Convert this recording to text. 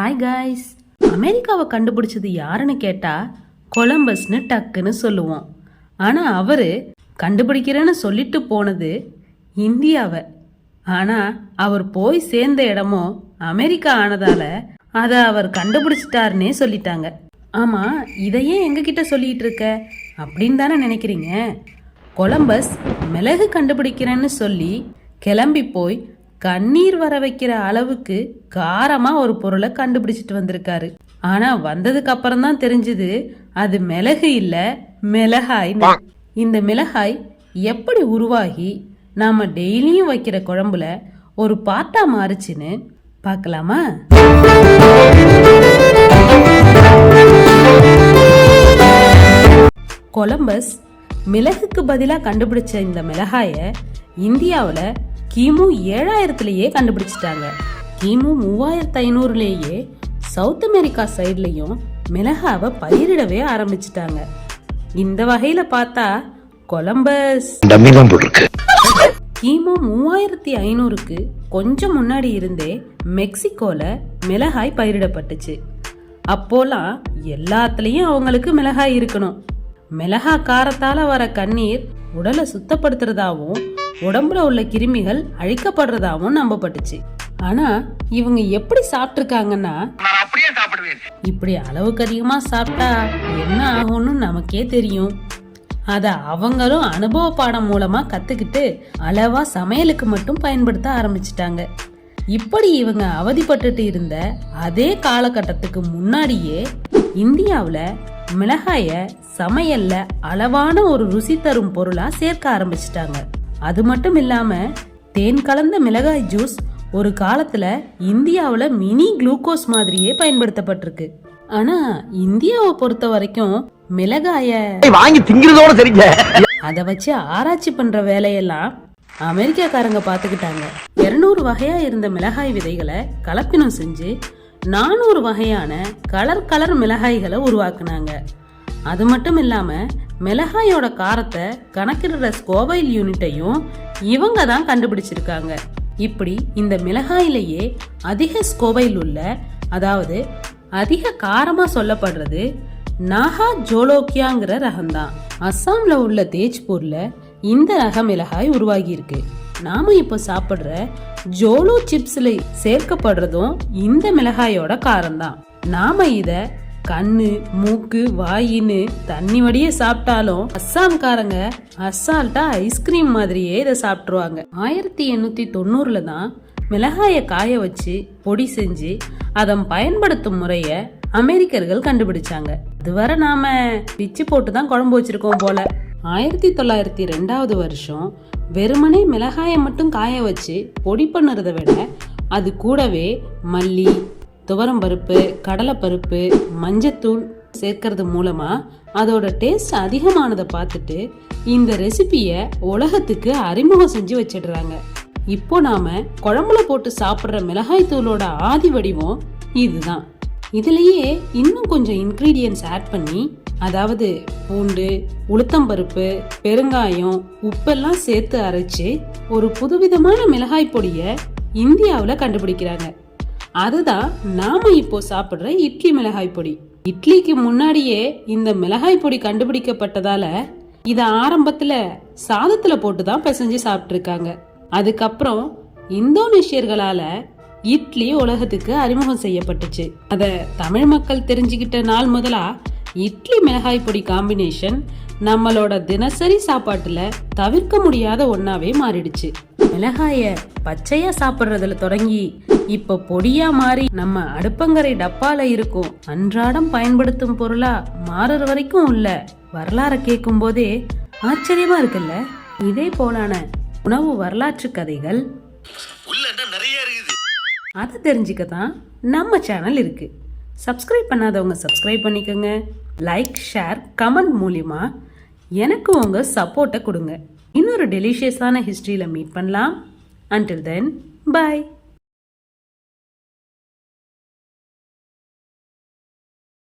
Hi guys அமெரிக்காவை கண்டுபிடிச்சது யாருன்னு கேட்டா கொலம்பஸ்னு டக்குன்னு சொல்லுவோம். ஆனா அவரு கண்டுபிடிக்கிறேன்னு சொல்லிட்டு போனது இந்தியாவை. ஆனா அவர் போய் சேர்ந்த இடமோ அமெரிக்கா ஆனதால அதை அவர் கண்டுபிடிச்சிட்டாருன்னே சொல்லிட்டாங்க. ஆமா இதையே எங்ககிட்ட சொல்லிட்டு இருக்க? அப்படின்னு தானே நினைக்கிறீங்க? கொலம்பஸ் மிளகு கண்டுபிடிக்கிறேன்னு சொல்லி கிளம்பி போய் கண்ணீர் வர வைக்கிற அளவுக்கு காரமா ஒரு பொருளை கண்டுபிடிச்சிட்டு வந்திருக்காரு. ஆனா வந்ததுக்கு அப்புறம் தான் தெரிஞ்சது அது மிளகு இல்ல மிளகாய் இந்த மிளகாய் எப்படி உருவாகி நாம டெய்லியும் வைக்கிற குழம்புல ஒரு பாட்டா மாறுச்சுன்னு பார்க்கலாமா கொலம்பஸ் மிளகுக்கு பதிலாக கண்டுபிடிச்ச இந்த மிளகாயை இந்தியாவில் கிமு ஏழாயிரத்துலேயே கண்டுபிடிச்சிட்டாங்க. கிமு மூவாயிரத்து ஐநூறுலேயே சவுத் அமெரிக்கா சைட்லேயும் மிளகாவை பயிரிடவே ஆரம்பிச்சிட்டாங்க. இந்த வகையில் பார்த்தா கொலம்பஸ். கிமு மூவாயிரத்தி ஐநூறுக்கு கொஞ்சம் முன்னாடி இருந்தே மெக்சிகோல மிளகாய் பயிரிடப்பட்டுச்சு. அப்போலாம் எல்லாத்துலேயும் அவங்களுக்கு மிளகாய் இருக்கணும். மிளகா காரத்தால வர கண்ணீர் உடலை சுத்தப்படுத்துறதாவும் உடம்புல உள்ள கிருமிகள் அழிக்கப்படுறதாவும் நம்பப்பட்டுச்சு. ஆனா இவங்க எப்படி சாப்பிட்டிருக்காங்கன்னா இப்படி அளவுக்கு அதிகமா சாப்பிட்டா என்ன ஆகும்னு நமக்கே தெரியும். அத அவங்களும் அனுபவ பாடம் மூலமா கத்துக்கிட்டு அளவா சமையலுக்கு மட்டும் பயன்படுத்த ஆரம்பிச்சிட்டாங்க. இப்படி இவங்க அவதிப்பட்டுட்டு இருந்த அதே காலகட்டத்துக்கு முன்னாடியே இந்தியாவுல மிளகாய சமையல்ல அளவான ஒரு ருசி தரும் பொருளா சேர்க்க ஆரம்பிச்சிட்டாங்க. அது மட்டும் இல்லாம தேன் கலந்த மிளகாய் ஜூஸ் ஒரு காலத்துல இந்தியாவுல மினி குளுக்கோஸ் மாதிரியே பயன்படுத்தப்பட்டிருக்கு. ஆனா இந்தியாவை பொறுத்த வரைக்கும் மிளகாய வாங்கி திங்கிறதோட சரிங்க. அதை வச்சு ஆராய்ச்சி பண்ற வேலையெல்லாம் அமெரிக்காக்காரங்க பார்த்துக்கிட்டாங்க இருநூறு வகையா இருந்த மிளகாய் விதைகளை கலப்பினம் செஞ்சு நானூறு வகையான கலர் கலர் மிளகாய்களை உருவாக்குனாங்க. அது மட்டும் இல்லாம மிளகாயோட காரத்தை கணக்கிடுற ஸ்கோவைல் யூனிட்டையும் இவங்க தான் கண்டுபிடிச்சிருக்காங்க. இப்படி இந்த மிளகாயிலேயே அதிக ஸ்கோவைல் உள்ள அதாவது அதிக காரமா சொல்லப்படுறது நாகா ஜோலோக்கியாங்கிற ரகம்தான். அஸ்ஸாம்ல உள்ள தேஜ்பூர்ல இந்த ரக மிளகாய் உருவாகியிருக்கு. நாம இப்போ சாப்பிடுற ஜோலோ சிப்ஸில் சேர்க்கப்படுறதும் இந்த மிளகாயோட காரம்தான். நாம இதை கண்ணு மூக்கு வாயின்னு தண்ணி வடியே சாப்பிட்டாலும் அஸ்ஸாம்காரங்க அசால்ட்டா ஐஸ்கிரீம் மாதிரியே இதை சாப்பிட்ருவாங்க ஆயிரத்தி எண்ணூத்தி தொண்ணூறுல தான் மிளகாயை காய வச்சு பொடி செஞ்சு அதை பயன்படுத்தும் முறைய அமெரிக்கர்கள் கண்டுபிடிச்சாங்க. இதுவரை நாம பிச்சு போட்டு தான் குழம்பு வச்சிருக்கோம் போல. ஆயிரத்தி தொள்ளாயிரத்தி ரெண்டாவது வருஷம் வெறுமனே மிளகாயை மட்டும் காய வச்சு பொடி பண்ணுறதை விட அது கூடவே மல்லி துவரம்பருப்பு கடலைப்பருப்பு மஞ்சத்தூள் சேர்க்கறது மூலமா அதோட டேஸ்ட் அதிகமானதை பார்த்துட்டு இந்த ரெசிபியை உலகத்துக்கு அறிமுகம் செஞ்சு வச்சிடுறாங்க. இப்போ நாம குழம்புல போட்டு சாப்பிட்ற மிளகாய் தூளோட ஆதி வடிவம் இதுதான். இதுலயே இன்னும் கொஞ்சம் இன்க்ரீடியன்ஸ் ஆட் பண்ணி அதாவது பூண்டு உளுத்தம்பருப்பு பெருங்காயம் உப்பெல்லாம் சேர்த்து அரைச்சு ஒரு புதுவிதமான மிளகாய் பொடியை இந்தியாவில் கண்டுபிடிக்கிறாங்க. அதுதான் நாம இப்போ சாப்பிடுற இட்லி மிளகாய் பொடி. இட்லிக்கு முன்னாடியே இந்த மிளகாய் பொடி கண்டுபிடிக்கப்பட்டதால இத ஆரம்பத்துல சாதத்துல போட்டு தான் பிசைஞ்சு சாப்பிட்ருக்காங்க அதுக்கப்புறம் இந்தோனேஷியர்களால இட்லி உலகத்துக்கு அறிமுகம் செய்யப்பட்டுச்சு. அத தமிழ் மக்கள் தெரிஞ்சுக்கிட்ட நாள் முதலா இட்லி மிளகாய் பொடி காம்பினேஷன் நம்மளோட தினசரி சாப்பாட்டுல தவிர்க்க முடியாத ஒன்னாவே மாறிடுச்சு. மிளகாய பச்சையா சாப்பிடுறதுல தொடங்கி இப்ப பொடியா மாறி நம்ம அடுப்பங்கரை டப்பால இருக்கும் அன்றாடம் பயன்படுத்தும் பொருளா மாறுற வரைக்கும் உள்ள வரலாற கேட்கும் போதே ஆச்சரியமா இருக்குல்ல? இதே போலான உணவு வரலாற்று கதைகள். அதை தெரிஞ்சுக்க தான் நம்ம சேனல் இருக்கு. சப்ஸ்கிரைப் பண்ணாதவங்க சப்ஸ்கிரைப் பண்ணிக்கோங்க. லைக் ஷேர் கமெண்ட் மூலிமா எனக்கு உங்கள் சப்போர்ட்டை கொடுங்க. இன்னொரு டெலிஷியஸான ஹிஸ்ட்ரியில் மீட் பண்ணலாம். Until then by